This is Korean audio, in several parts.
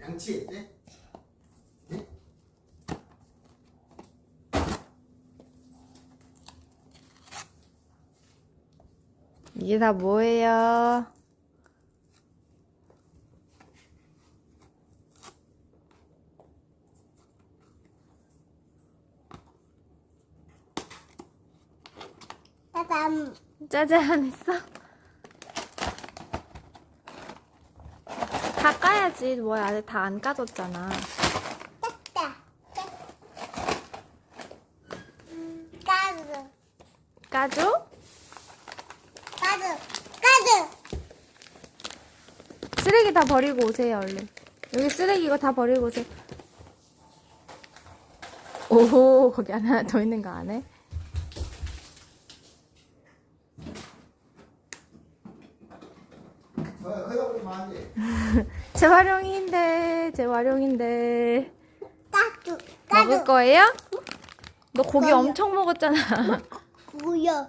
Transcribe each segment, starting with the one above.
양치했대? 네? 이게 다 뭐예요? 따담. 짜잔 했어? 다 까야지. 뭐야, 아직 다 안 까졌잖아. 따따. 가루. 까줘? 가루. 가루. 쓰레기 다 버리고 오세요, 얼른. 여기 쓰레기 이거 다 버리고 오세요. 오, 거기 하나 더 있는 거 안 해? 어, 허여 보면 안 돼. 재활용인데, 재활용인데. 가루. 먹을 가루. 거예요? 너 고기 거요. 엄청 먹었잖아. 고여.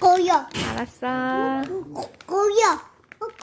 고여. 알았어.